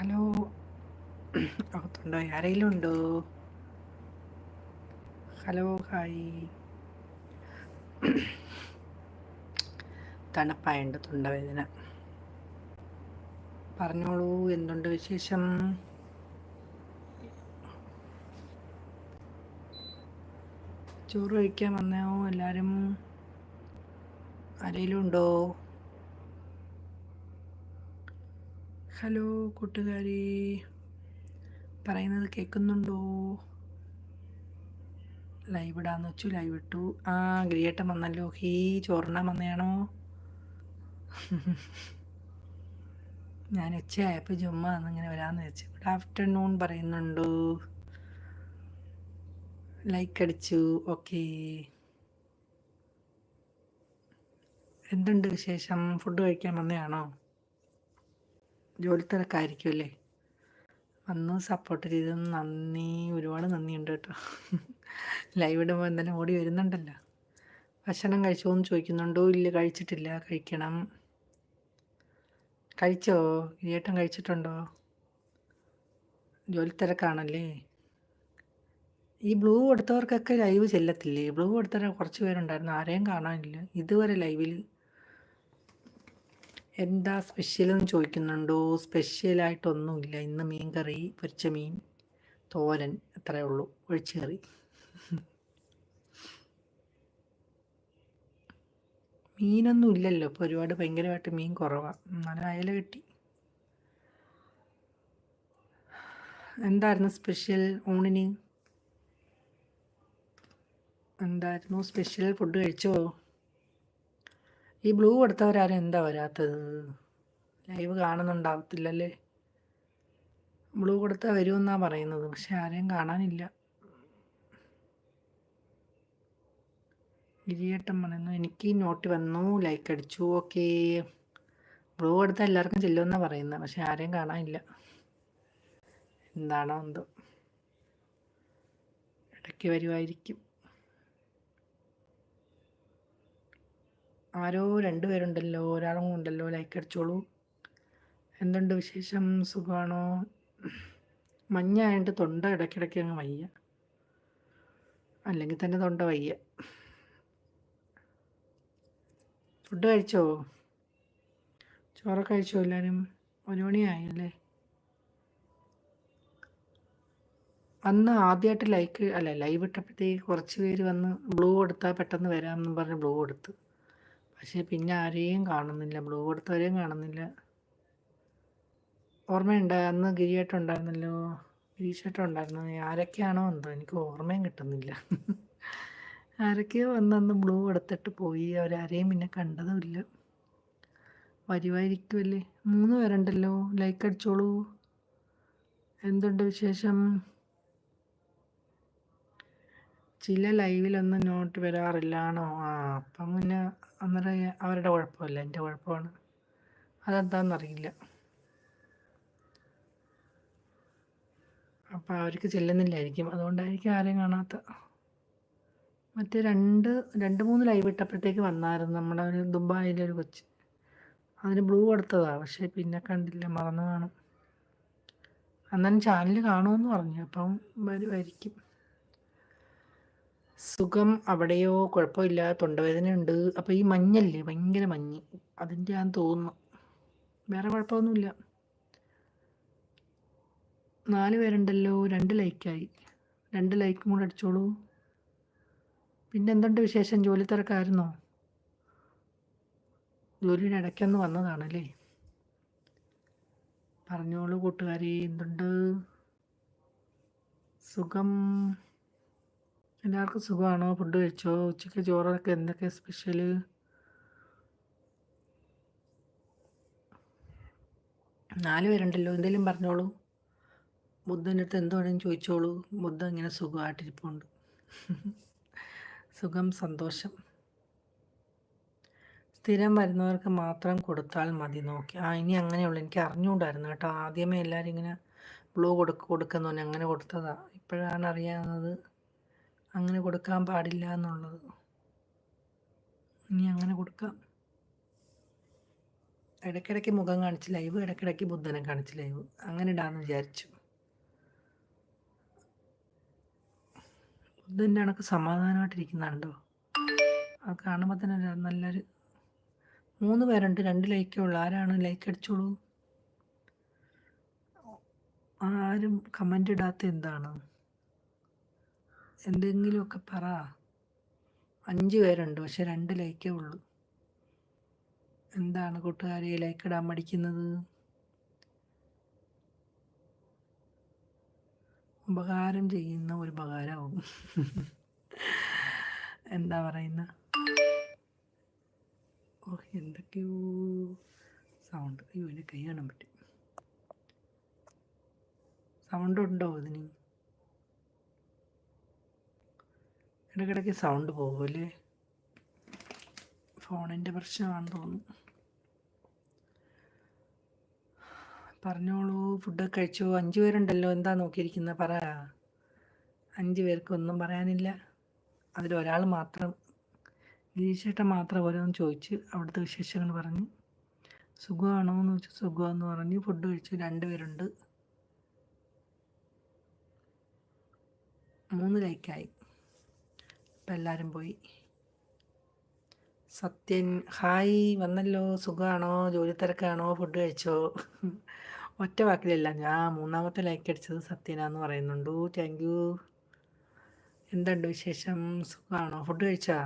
Hello. അകത്തുണ്ടോ? ആരെങ്കിലും ഉണ്ടോ? Hello hi. തണുപ്പായുണ്ട് തൊണ്ടവേദന. പറഞ്ഞോളൂ എന്തുണ്ട് വിശേഷം? ചോറ് കഴിക്കാൻ വന്നോ എല്ലാവരും ആരെങ്കിലും ഉണ്ടോ? ഹലോ കൂട്ടുകാരി. പറയുന്നത് കേൾക്കുന്നുണ്ടോ ലൈവ് ഇടാന്ന് വെച്ചു ലൈവ് ഇട്ടു. ആ ഗ്രിയേട്ടം വന്നല്ലോ. ഹീ ചോറിനാൻ വന്നയാണോ? ഞാൻ ഉച്ചയായപ്പോൾ ജുമ്മ എന്നിങ്ങനെ വരാമെന്ന് വെച്ചു ഗുഡ് ആഫ്റ്റർനൂൺ പറയുന്നുണ്ട്? ലൈക്ക് അടിച്ചു. ഓക്കേ എന്തുണ്ട് വിശേഷം? ഫുഡ് കഴിക്കാൻ വന്നയാണോ? ജോലി തിരക്കായിരിക്കും അല്ലേ? വന്ന് സപ്പോർട്ട് ചെയ്ത് നന്ദി ഒരുപാട് നന്ദിയുണ്ട് കേട്ടോ. ലൈവ് ഇടുമ്പോൾ എന്തായാലും ഓടി വരുന്നുണ്ടല്ലോ. ഭക്ഷണം കഴിച്ചോ എന്ന് ചോദിക്കുന്നുണ്ടോ? ഇല്ല കഴിച്ചിട്ടില്ല. കഴിക്കണം. കഴിച്ചോ? ഇരിയേട്ടൻ കഴിച്ചിട്ടുണ്ടോ? ജോലി തിരക്കാണല്ലേ? ഈ ബ്ലൂ കൊടുത്തവർക്കൊക്കെ ലൈവ് ചെല്ലത്തില്ലേ? ബ്ലൂ കൊടുത്തവരെ കുറച്ച് പേരുണ്ടായിരുന്നു. ആരെയും കാണാനില്ല. ഇതുവരെ ലൈവിൽ എന്താ സ്പെഷ്യൽ സ്പെഷ്യലെന്ന് ചോദിക്കുന്നുണ്ടോ? സ്പെഷ്യലായിട്ടൊന്നുമില്ല. ഇന്ന് മീൻ കറി പൊരിച്ച മീൻ തോരൻ അത്രയേ ഉള്ളൂ. ഒഴിച്ചു കറി. മീനൊന്നും ഇല്ലല്ലോ. ഇപ്പോൾ ഒരുപാട് ഭയങ്കരമായിട്ട് മീൻ കുറവാണ് എന്നാലും അയല കിട്ടി. എന്തായിരുന്നു സ്പെഷ്യൽ ഊണിന്? എന്തായിരുന്നു സ്പെഷ്യൽ? ഫുഡ് കഴിച്ചോ? ഈ ബ്ലൂ എടുത്തവരാരും എന്താ വരാത്തത്? ലൈവ് കാണുന്നുണ്ടാവത്തില്ലല്ലേ? ബ്ലൂ കൊടുത്താൽ വരുമെന്നാണ് പറയുന്നത്. പക്ഷെ ആരെയും കാണാനില്ല. ഗിരിയേട്ടൻ പറയുന്നു എനിക്ക് നോട്ട് വന്നു ലൈക്ക് അടിച്ചു ഓക്കെ. ബ്ലൂ കൊടുത്താൽ എല്ലാവർക്കും ചെല്ലുമെന്നാണ് പറയുന്നത്. പക്ഷെ ആരെയും കാണാനില്ല. എന്താണോ എന്തോ. ഇടയ്ക്ക് വരുമായിരിക്കും ആരോ രണ്ടുപേരുണ്ടല്ലോ ഒരാളും ഉണ്ടല്ലോ. ലൈക്ക് അടിച്ചോളൂ. എന്തുണ്ട് വിശേഷം? സുഖമാണോ മഞ്ഞായതുകൊണ്ട് തൊണ്ട ഇടയ്ക്കിടയ്ക്ക് അങ്ങ് വയ്യ. അല്ലെങ്കിൽ തന്നെ തൊണ്ട വയ്യ. ഫുഡ് കഴിച്ചോ? ചോറൊക്കെ കഴിച്ചോ എല്ലാവരും ഒരു മണിയായല്ലേ അന്ന് ആദ്യമായിട്ട് ലൈക്ക് അല്ല ലൈവ് ഇട്ടപ്പോഴത്തേക്ക് കുറച്ച് പേര് വന്ന് ബ്ലൂ കൊടുത്താൽ പെട്ടെന്ന് വരാമെന്ന് പറഞ്ഞ് ബ്ലൂ കൊടുത്ത്. പക്ഷേ പിന്നെ ആരെയും കാണുന്നില്ല. ബ്ലൂ കൊടുത്തവരെയും കാണുന്നില്ല. ഓർമ്മയുണ്ട്? അന്ന് ഗിരിയേട്ടം ഉണ്ടായിരുന്നല്ലോ? ഗിരീഷേട്ടം ഉണ്ടായിരുന്നു. ആരൊക്കെയാണോ എന്തോ? എനിക്ക് ഓർമ്മയും കിട്ടുന്നില്ല. ആരൊക്കെയോ വന്നന്ന് ബ്ലൂ എടുത്തിട്ട് പോയി. അവരാരെയും പിന്നെ കണ്ടതുമില്ല വരുമായിരിക്കുമല്ലേ മൂന്ന് പേരുണ്ടല്ലോ. ലൈക്ക് അടിച്ചോളൂ. എന്തുണ്ട് വിശേഷം? ചില ലൈവിലൊന്നും നോട്ട് വരാറില്ലാണോ ആ അപ്പം പിന്നെ അന്നേരം അവരുടെ കുഴപ്പമല്ല. എന്റെ കുഴപ്പമാണ്. അതെന്താണെന്നറിയില്ല അപ്പം അവർക്ക് ചെല്ലുന്നില്ലായിരിക്കും. അതുകൊണ്ടായിരിക്കും ആരെയും കാണാത്ത. മറ്റേ രണ്ട് രണ്ട് മൂന്ന് ലൈവ് ഇട്ടപ്പോഴത്തേക്ക് വന്നായിരുന്നു. നമ്മുടെ ഒരു ദുബായിലെ ഒരു കൊച്ച്. അതിന് ബ്ലൂ കൊടുത്തതാണ് പക്ഷേ പിന്നെ കണ്ടില്ല. മറന്നു കാണും. അന്നേരം ചാനൽ കാണുമെന്ന് പറഞ്ഞു. അപ്പം വരുമായിരിക്കും സുഖം അവിടെയോ? കുഴപ്പമില്ല തൊണ്ടവേദന ഉണ്ട്. അപ്പൊ ഈ മഞ്ഞല്ലേ? ഭയങ്കര മഞ്ഞ്. അതിന്റെ ആണെന്ന് തോന്നുന്നു. വേറെ കുഴപ്പമൊന്നുമില്ല. നാല് പേരുണ്ടല്ലോ. രണ്ട് ലൈക്കായി. രണ്ട് ലൈക്കും കൂടെ അടിച്ചോളൂ. പിന്നെ എന്തുണ്ട് വിശേഷം? ജോലി തിരക്കായിരുന്നോ? ജോലിയുടെ ഇടയ്ക്കൊന്ന് വന്നതാണല്ലേ പറഞ്ഞോളൂ കൂട്ടുകാരി. എന്തുണ്ട്? സുഖം. എല്ലാവർക്കും സുഖമാണോ? ഫുഡ് കഴിച്ചോ? ഉച്ചയ്ക്ക് ചോറൊക്കെ എന്തൊക്കെ സ്പെഷ്യൽ നാല് പേരുണ്ടല്ലോ. എന്തെങ്കിലും പറഞ്ഞോളൂ. ബുദ്ധന്റെ അടുത്ത് ചോദിച്ചോളൂ. ബുദ്ധ ഇങ്ങനെ സുഖമായിട്ടിരിപ്പുണ്ട്. സുഖം സന്തോഷം. സ്ഥിരം വരുന്നവർക്ക് മാത്രം കൊടുത്താൽ മതി നോക്കി. ആ ഇനി അങ്ങനെയുള്ളൂ. എനിക്ക് അറിഞ്ഞുകൂടായിരുന്നു കേട്ടോ. ആദ്യമേ എല്ലാവരും ഇങ്ങനെ ബ്ലൂ കൊടുക്ക കൊടുക്കുന്നു അങ്ങനെ കൊടുത്തതാണ് ഇപ്പോഴാണ് അറിയാവുന്നത്. അങ്ങനെ കൊടുക്കാൻ പാടില്ല എന്നുള്ളത്. ഇനി അങ്ങനെ കൊടുക്കാം. ഇടയ്ക്കിടയ്ക്ക് മുഖം കാണിച്ച് ലൈവ് ഇടയ്ക്കിടയ്ക്ക് ബുദ്ധനെ കാണിച്ച് ലൈവ് അങ്ങനെ ഇടാന്ന് വിചാരിച്ചു. ബുദ്ധന്റെ കണക്ക് സമാധാനമായിട്ടിരിക്കുന്നുണ്ടോ അത് കാണുമ്പോൾ തന്നെ നല്ലൊരു മൂന്ന് പേരുണ്ട് രണ്ട് ലൈക്കേ ഉള്ളൂ. ആരാണ് ലൈക്ക് അടിച്ചോളൂ? ആരും കമന്റ് ഇടാത്ത എന്താണ്? എന്തെങ്കിലുമൊക്കെ പറ. അഞ്ച് പേരുണ്ട് പക്ഷെ രണ്ട് ലൈക്കേ ഉള്ളൂ. എന്താണ് കൂട്ടുകാരെ ലൈക്ക് ഇടാൻ മടിക്കുന്നത്? ഉപകാരം ചെയ്യുന്ന ഒരു ഉപകാരമാവും. എന്താ പറയുന്ന? ഓ എന്തൊക്കെയോ സൗണ്ട്. അയ്യോ എന്റെ കൈ കാണാൻ പറ്റും. സൗണ്ട് ഉണ്ടോ ഇതിന്? ഇടയ്ക്കിടയ്ക്ക് സൗണ്ട് പോകുമല്ലേ ഫോണിന്റെ പ്രശ്നമാണെന്ന് തോന്നുന്നു. പറഞ്ഞോളൂ ഫുഡൊക്കെ കഴിച്ചു? അഞ്ച് പേരുണ്ടല്ലോ എന്താ നോക്കിയിരിക്കുന്നത് പറ. അഞ്ച് പേർക്ക് ഒന്നും പറയാനില്ല. അതിലൊരാൾ മാത്രം ഗിരീഷേട്ടൻ മാത്രം ഓരോന്ന് ചോദിച്ച് അവിടുത്തെ വിശേഷങ്ങൾ പറഞ്ഞു സുഖമാണോ എന്ന് ചോദിച്ചു സുഖമാണെന്ന് പറഞ്ഞു ഫുഡ് കഴിച്ചു രണ്ട് പേരുണ്ട്. മൂന്ന് ലൈക്കായി ഇപ്പം എല്ലാവരും പോയി. സത്യൻ ഹായ് വന്നല്ലോ. സുഖമാണോ ജോലി തിരക്കാണോ? ഫുഡ് കഴിച്ചോ? ഒറ്റ വാക്കിലല്ല. ഞാൻ മൂന്നാമത്തെ ലൈക്ക് അടിച്ചത് സത്യനാന്ന് പറയുന്നുണ്ട്. താങ്ക് യു എന്തുണ്ട് വിശേഷം? സുഖമാണോ ഫുഡ് കഴിച്ചാ?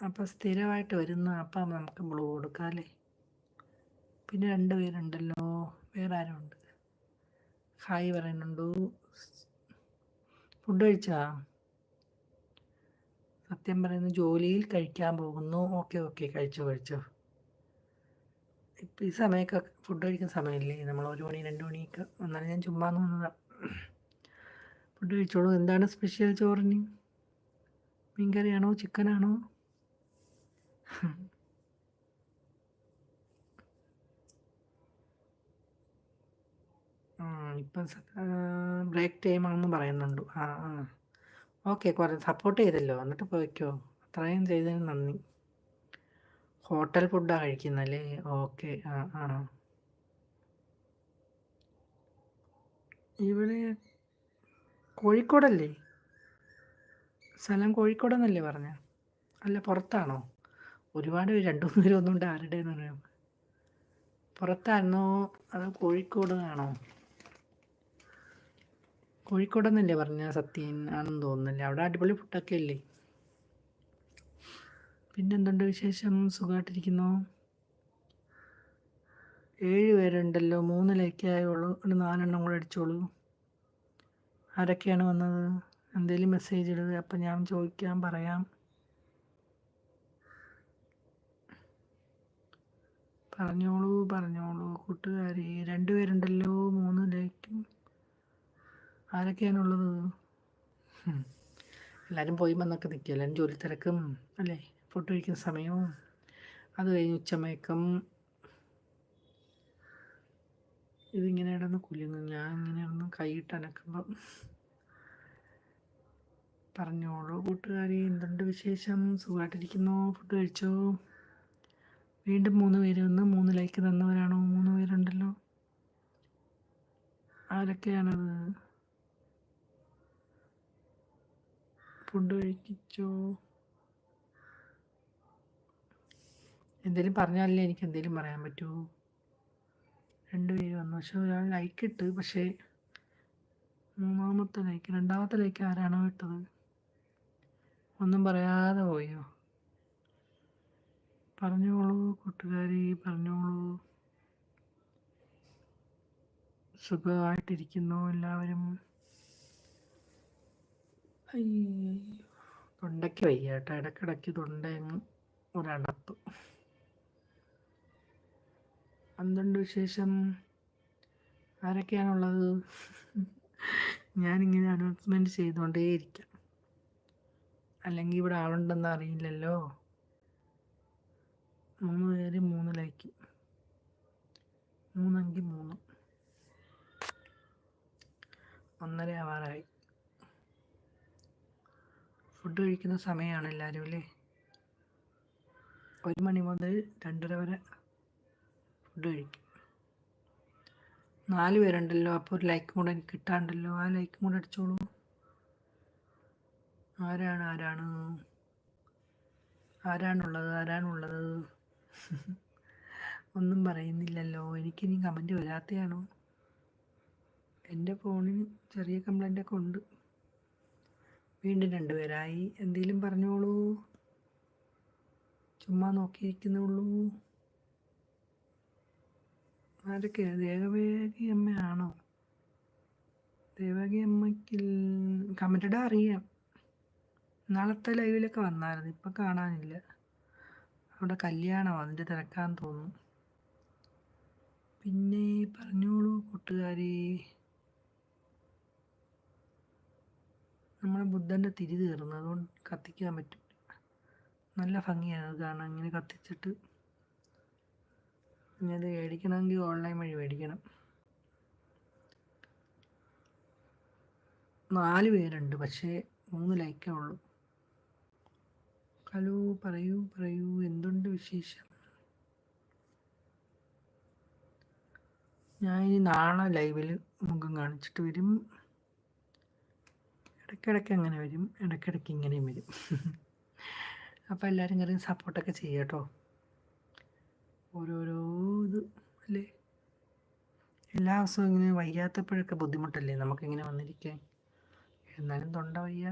അപ്പോൾ സ്ഥിരമായിട്ട് വരുന്ന അപ്പം നമുക്ക് ബ്ലൂ കൊടുക്കാമല്ലേ പിന്നെ രണ്ട് പേരുണ്ടല്ലോ വേറെ ആരുണ്ട്? ഹായ് പറയുന്നുണ്ട്. ഫുഡ് കഴിച്ചാ? സത്യം പറയുന്നു ജോലിയിൽ കഴിക്കാൻ പോകുന്നു. Okay okay. കഴിച്ചോ കഴിച്ചോ. ഇപ്പം ഈ സമയമൊക്കെ ഫുഡ് കഴിക്കുന്ന സമയമല്ലേ നമ്മൾ ഒരു മണി രണ്ട് മണിയൊക്കെ എന്നാലും ഞാൻ ചുമ്മാ വന്നതാണ് ഫുഡ് കഴിച്ചോളൂ. എന്താണ് സ്പെഷ്യൽ ചോറിന്? മീൻകറിയാണോ? ചിക്കനാണോ? ഇപ്പം ബ്രേക്ക് ടൈമാണെന്ന് പറയുന്നുണ്ട്. ആ ആ. ഓക്കെ കുറേ സപ്പോർട്ട് ചെയ്തല്ലോ. എന്നിട്ട് പോയിക്കോ. അത്രയും ചെയ്തതിന് നന്ദി. ഹോട്ടൽ ഫുഡാണ് കഴിക്കുന്നല്ലേ ഓക്കെ ആ ആ. ഇവിടെ കോഴിക്കോടല്ലേ? സ്ഥലം കോഴിക്കോടെന്നല്ലേ പറഞ്ഞ? അല്ല പുറത്താണോ? ഒരുപാട് രണ്ടു മൂന്ന് പേരൊന്നും ഉണ്ട് ആരുടെ എന്ന് പറയാം പുറത്തായിരുന്നോ? അതോ കോഴിക്കോട് ആണോ? കോഴിക്കോടെന്നല്ലേ പറഞ്ഞ സത്യൻ ആണെന്ന് തോന്നുന്നില്ല? അവിടെ അടിപൊളി ഫുഡൊക്കെ അല്ലേ? പിന്നെന്തുണ്ട് വിശേഷം? സുഖമായിട്ടിരിക്കുന്നു ഏഴ് പേരുണ്ടല്ലോ. മൂന്ന് ലൈക്കായുള്ളൂ ഒരു നാലെണ്ണം കൂടെ അടിച്ചോളൂ. ആരൊക്കെയാണ് വന്നത്? എന്തെങ്കിലും മെസ്സേജ് ഇടുക അപ്പം ഞാൻ ചോദിക്കാം പറയാം. പറഞ്ഞോളൂ പറഞ്ഞോളൂ. കൂട്ടുകാരി രണ്ടുപേരുണ്ടല്ലോ മൂന്ന് ലൈക്കും. ആരൊക്കെയാണുള്ളത്? എല്ലാവരും പോയി വന്നൊക്കെ നിൽക്കുക എല്ലാവരും ജോലി തിരക്കും അല്ലേ? ഫുഡ് കഴിക്കുന്ന സമയവും. അത് കഴിഞ്ഞ് ഉച്ചമയക്കം. ഇതിങ്ങനെ ഇടന്ന് കുലുങ്ങും. ഞാൻ ഇങ്ങനെ ഒന്ന് കൈയിട്ട് അനക്കുമ്പം പറഞ്ഞോളൂ കൂട്ടുകാരി. എന്തുണ്ട് വിശേഷം? സുഖമായിട്ടിരിക്കുന്നു? ഫുഡ് കഴിച്ചോ? വീണ്ടും മൂന്ന് പേര് വന്ന് മൂന്ന് ലൈക്ക് തന്നവരാണോ? മൂന്ന് പേരുണ്ടല്ലോ. ആരൊക്കെയാണത്? ഫുഡ് കഴിച്ചോ എന്തേലും പറഞ്ഞാലല്ലേ എനിക്ക് എന്തേലും പറയാൻ പറ്റൂ. രണ്ട് പേര് വന്നു. പക്ഷെ ഒരാൾ ലൈക്ക് ഇട്ട് പക്ഷേ മൂന്നാമത്തെ ലൈക്ക് രണ്ടാമത്തെ ലൈക്ക് ആരാണോ ഇട്ടത്? ഒന്നും പറയാതെ പോയോ? പറഞ്ഞോളൂ കൂട്ടുകാരി പറഞ്ഞോളൂ. സുഖമായിട്ടിരിക്കുന്നു എല്ലാവരും. തൊണ്ടയ്ക്ക് വയ്യ കേട്ടോ. ഇടയ്ക്കിടയ്ക്ക് തൊണ്ടയങ്ങ് ഒരടപ്പ് എന്തുണ്ട് വിശേഷം? ആരൊക്കെയാണുള്ളത്? ഞാനിങ്ങനെ അനൗൺസ്മെന്റ് ചെയ്തുകൊണ്ടേയിരിക്കാം അല്ലെങ്കിൽ ഇവിടെ ആളുണ്ടെന്ന് അറിയില്ലല്ലോ. മൂന്ന് പേര് മൂന്ന് ലൈക്ക്. മൂന്നെങ്കിൽ മൂന്ന്. ഒന്നര ആവാറായി. ഫുഡ് കഴിക്കുന്ന സമയമാണ് എല്ലാവരും അല്ലേ? ഒരു മണി മുതൽ രണ്ടര വരെ ഫുഡ് കഴിക്കും. നാല് പേരുണ്ടല്ലോ അപ്പോൾ ഒരു ലൈക്ക് കൂടെ എനിക്ക് കിട്ടാണ്ടല്ലോ. ആ ലൈക്കും കൂടെ അടിച്ചോളൂ. ആരാണ് ആരാണ്? ആരാണുള്ളത് ആരാണുള്ളത്? ഒന്നും പറയുന്നില്ലല്ലോ. എനിക്കിനി കമന്റ് വരാത്തയാണോ? എന്റെ ഫോണിന് ചെറിയ കംപ്ലൈന്റ് ഒക്കെ ഉണ്ട്. വീണ്ടും രണ്ടുപേരായി. എന്തെങ്കിലും പറഞ്ഞോളൂ. ചുമ്മാ നോക്കിയിരിക്കുന്നുള്ളൂ ആരൊക്കെ? ദേവകി അമ്മയാണോ? ദേവകി അമ്മയ്ക്ക് കമന്റഡ് അറിയാം. നാളത്തെ ലൈവിലൊക്കെ വന്നായിരുന്നു. ഇപ്പം കാണാനില്ല. അവിടെ കല്യാണം അതിന്റെ തിരക്കാന്ന് തോന്നുന്നു. പിന്നെ പറഞ്ഞോളൂ കൂട്ടുകാരി. നമ്മുടെ ബുദ്ധന്റെ തിരി തീർന്നു. അതുകൊണ്ട് കത്തിക്കാൻ പറ്റും നല്ല ഭംഗിയാണ് അത് കാണാൻ. ഇങ്ങനെ കത്തിച്ചിട്ട് ഇനി അത് മേടിക്കണമെങ്കിൽ ഓൺലൈൻ വഴി മേടിക്കണം. നാല് പേരുണ്ട്. പക്ഷേ മൂന്ന് ലൈക്കേ ഉള്ളൂ. ഹലോ പറയൂ പറയൂ. എന്തുണ്ട് വിശേഷം? ഞാൻ ഇനി നാളെ ലൈവിൽ മുഖം കാണിച്ചിട്ട് വരും. ഇടയ്ക്കിടയ്ക്ക് അങ്ങനെ വരും ഇടയ്ക്കിടയ്ക്ക് ഇങ്ങനെയും വരും. അപ്പോൾ എല്ലാവരും കയറി സപ്പോർട്ടൊക്കെ ചെയ്യാം കേട്ടോ ഓരോരോ ഇത് അല്ലേ? എല്ലാ ദിവസവും ഇങ്ങനെ വയ്യാത്തപ്പോഴൊക്കെ ബുദ്ധിമുട്ടല്ലേ നമുക്കിങ്ങനെ വന്നിരിക്കാൻ? എന്നാലും തൊണ്ട വയ്യ.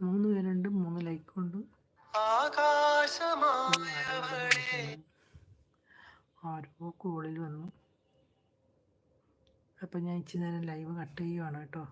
മൂന്ന് പേരുണ്ട് മൂന്ന് ലൈക്കും ഉണ്ട്. ആരോ കോളിൽ വന്നു. അപ്പം ഞാൻ ഇച്ചിരി നേരം ലൈവ് കട്ട് ചെയ്യുവാണ് കേട്ടോ.